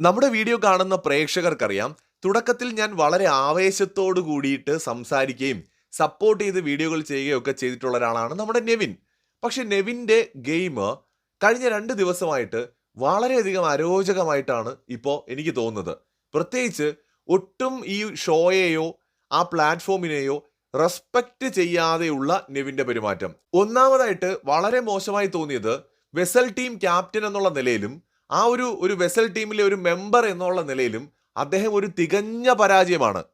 നമ്മുടെ വീഡിയോ കാണുന്ന പ്രേക്ഷകർക്കറിയാം തുടക്കത്തിൽ ഞാൻ വളരെ ആവേശത്തോടു കൂടിയിട്ട് സംസാരിക്കുകയും സപ്പോർട്ട് ചെയ്ത് വീഡിയോകൾ ചെയ്യുകയും ഒക്കെ ചെയ്തിട്ടുള്ള ഒരാളാണ് നമ്മുടെ നെവിൻ. പക്ഷെ നെവിന്റെ ഗെയിം കഴിഞ്ഞ രണ്ട് ദിവസമായിട്ട് വളരെയധികം അരോചകമായിട്ടാണ് ഇപ്പോൾ എനിക്ക് തോന്നുന്നത്. പ്രത്യേകിച്ച് ഒട്ടും ഈ ഷോയെയോ ആ പ്ലാറ്റ്ഫോമിനെയോ റെസ്പെക്റ്റ് ചെയ്യാതെയുള്ള നെവിന്റെ പെരുമാറ്റം. ഒന്നാമതായിട്ട് വളരെ മോശമായി തോന്നിയത് വെസൽ ടീം ക്യാപ്റ്റൻ എന്നുള്ള നിലയിലും ആ ഒരു ഒരു വെസൽ ടീമിലെ ഒരു മെമ്പർ എന്നുള്ള നിലയിലും അദ്ദേഹം ഒരു തികഞ്ഞ പരാജയമാണ്.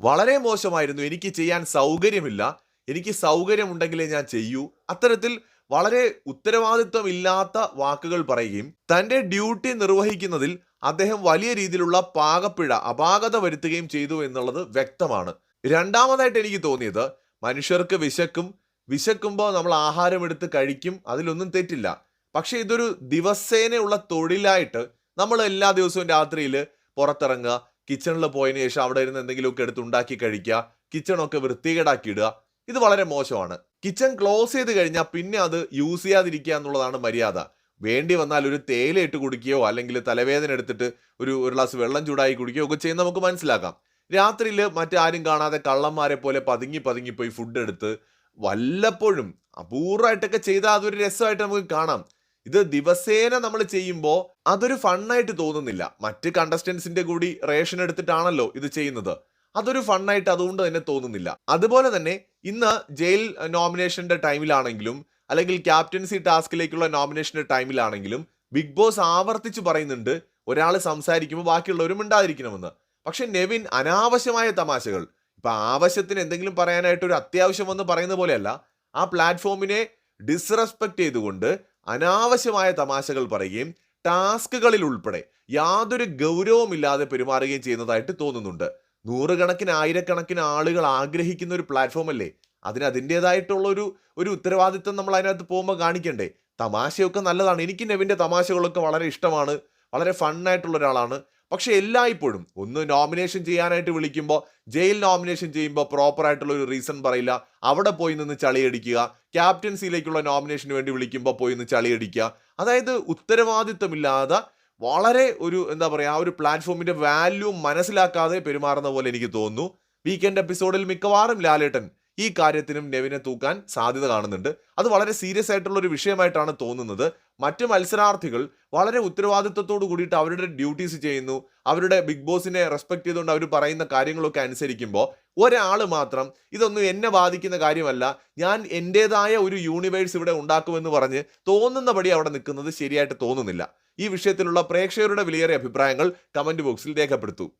വളരെ മോശമായിരുന്നു. എനിക്ക് ചെയ്യാൻ സൗകര്യമില്ല. എനിക്ക് സൗകര്യമുണ്ടെങ്കിലേ ഞാൻ ചെയ്യൂ. അത്തരത്തിൽ വളരെ ഉത്തരവാദിത്വമില്ലാത്ത വാക്കുകൾ പറയുകയും തന്റെ ഡ്യൂട്ടി നിർവഹിക്കുന്നതിൽ അദ്ദേഹം വലിയ രീതിയിലുള്ള പാകപ്പിഴ അപാകത വരുത്തുകയും ചെയ്തു എന്നുള്ളത് വ്യക്തമാണ്. രണ്ടാമതായിട്ട് എനിക്ക് തോന്നിയത് മനുഷ്യർക്ക് വിശക്കും. വിശക്കുമ്പോൾ നമ്മൾ ആഹാരം എടുത്ത് കഴിക്കും. അതിലൊന്നും തെറ്റില്ല. പക്ഷെ ഇതൊരു ദിവസേനയുള്ള തൊഴിലായിട്ട് നമ്മൾ എല്ലാ ദിവസവും രാത്രിയിൽ പുറത്തിറങ്ങുക കിച്ചണിൽ പോയതിനു ശേഷം അവിടെ ഇരുന്ന് എന്തെങ്കിലുമൊക്കെ എടുത്ത് ഉണ്ടാക്കി കഴിക്കുക കിച്ചണൊക്കെ വൃത്തികേടാക്കി ഇടുക ഇത് വളരെ മോശമാണ്. കിച്ചൺ ക്ലോസ് ചെയ്ത് കഴിഞ്ഞാൽ പിന്നെ അത് യൂസ് ചെയ്യാതിരിക്കുക എന്നുള്ളതാണ് മര്യാദ. വേണ്ടി വന്നാൽ ഒരു തേയില ഇട്ട് കുടിക്കുകയോ അല്ലെങ്കിൽ തലവേദന എടുത്തിട്ട് ഒരു ഒരു ഗ്ലാസ് വെള്ളം ചൂടായി കുടിക്കുകയോ ഒക്കെ ചെയ്യുന്ന നമുക്ക് മനസ്സിലാക്കാം. രാത്രിയിൽ മറ്റാരും കാണാതെ കള്ളന്മാരെ പോലെ പതുങ്ങി പതുങ്ങി പോയി ഫുഡ് എടുത്ത് വല്ലപ്പോഴും അപൂർവമായിട്ടൊക്കെ ചെയ്താൽ അതൊരു രസമായിട്ട് നമുക്ക് കാണാം. ഇത് ദിവസേന നമ്മൾ ചെയ്യുമ്പോൾ അതൊരു ഫണ്ണായിട്ട് തോന്നുന്നില്ല. മറ്റ് കണ്ടസ്റ്റൻസിന്റെ കൂടി റേഷൻ എടുത്തിട്ടാണല്ലോ ഇത് ചെയ്യുന്നത്. അതൊരു ഫണ്ണായിട്ട് അതുകൊണ്ട് തന്നെ തോന്നുന്നില്ല. അതുപോലെ തന്നെ ഇന്ന് ജയിൽ നോമിനേഷന്റെ ടൈമിലാണെങ്കിലും അല്ലെങ്കിൽ ക്യാപ്റ്റൻസി ടാസ്കിലേക്കുള്ള നോമിനേഷന്റെ ടൈമിലാണെങ്കിലും ബിഗ് ബോസ് ആവർത്തിച്ച് പറയുന്നുണ്ട് ഒരാൾ സംസാരിക്കുമ്പോൾ ബാക്കിയുള്ളവരും ഉണ്ടായിരിക്കണമെന്ന് പക്ഷെ നെവിൻ അനാവശ്യമായ തമാശകൾ. ഇപ്പൊ ആവശ്യത്തിന് എന്തെങ്കിലും പറയാനായിട്ട് ഒരു അത്യാവശ്യം വന്ന് പറയുന്ന പോലെയല്ല. ആ പ്ലാറ്റ്ഫോമിനെ ഡിസ്റെസ്പെക്ട് ചെയ്തുകൊണ്ട് അനാവശ്യമായ തമാശകൾ പറയുകയും ടാസ്കുകളിൽ ഉൾപ്പെടെ യാതൊരു ഗൗരവമില്ലാതെ പെരുമാറുകയും ചെയ്യുന്നതായിട്ട് തോന്നുന്നുണ്ട്. നൂറുകണക്കിന് ആയിരക്കണക്കിന് ആളുകൾ ആഗ്രഹിക്കുന്ന ഒരു പ്ലാറ്റ്ഫോം അല്ലേ? അതിന് അതിന്റെതായിട്ടുള്ള ഒരു ഒരു ഉത്തരവാദിത്വം നമ്മൾ അതിനകത്ത് പോകുമ്പോൾ കാണിക്കണ്ടേ? തമാശയൊക്കെ നല്ലതാണ്. എനിക്ക് നെവിന്റെ തമാശകളൊക്കെ വളരെ ഇഷ്ടമാണ്. വളരെ ഫണ്ണായിട്ടുള്ള ഒരാളാണ്. പക്ഷെ എല്ലായ്പ്പോഴും ഒന്ന് നോമിനേഷൻ ചെയ്യാനായിട്ട് വിളിക്കുമ്പോൾ ജയിൽ നോമിനേഷൻ ചെയ്യുമ്പോൾ പ്രോപ്പർ ആയിട്ടുള്ള ഒരു റീസൺ പറയില്ല. അവിടെ പോയി നിന്ന് ചളിയടിക്കുക. ക്യാപ്റ്റൻസിയിലേക്കുള്ള നോമിനേഷന് വേണ്ടി വിളിക്കുമ്പോൾ പോയി നിന്ന് ചളിയടിക്കുക. അതായത് ഉത്തരവാദിത്തമില്ലാതെ വളരെ ഒരു എന്താ പറയുക ആ ഒരു പ്ലാറ്റ്ഫോമിന്റെ വാല്യൂ മനസ്സിലാക്കാതെ പെരുമാറുന്ന പോലെ എനിക്ക് തോന്നുന്നു. വീക്കെൻഡ് എപ്പിസോഡിൽ മിക്കവാറും ലാലേട്ടൻ ഈ കാര്യത്തിനും നെവിനെ തൂക്കാൻ സാധ്യത കാണുന്നുണ്ട്. അത് വളരെ സീരിയസ് ആയിട്ടുള്ള ഒരു വിഷയമായിട്ടാണ് തോന്നുന്നത്. മറ്റ് മത്സരാർത്ഥികൾ വളരെ ഉത്തരവാദിത്വത്തോടു കൂടിയിട്ട് അവരുടെ ഡ്യൂട്ടീസ് ചെയ്യുന്നു. അവരുടെ ബിഗ് ബോസിനെ റെസ്പെക്ട് ചെയ്തുകൊണ്ട് അവർ പറയുന്ന കാര്യങ്ങളൊക്കെ അനുസരിക്കുമ്പോൾ ഒരാൾ മാത്രം ഇതൊന്നും എന്നെ ബാധിക്കുന്ന കാര്യമല്ല. ഞാൻ എന്റെതായ ഒരു യൂണിവേഴ്സ് ഇവിടെ ഉണ്ടാക്കുമെന്ന് പറഞ്ഞ് തോന്നുന്നപടി അവിടെ നിൽക്കുന്നത് ശരിയായിട്ട് തോന്നുന്നില്ല. ഈ വിഷയത്തിലുള്ള പ്രേക്ഷകരുടെ വിലയേറിയ അഭിപ്രായങ്ങൾ കമന്റ് ബോക്സിൽ രേഖപ്പെടുത്തൂ.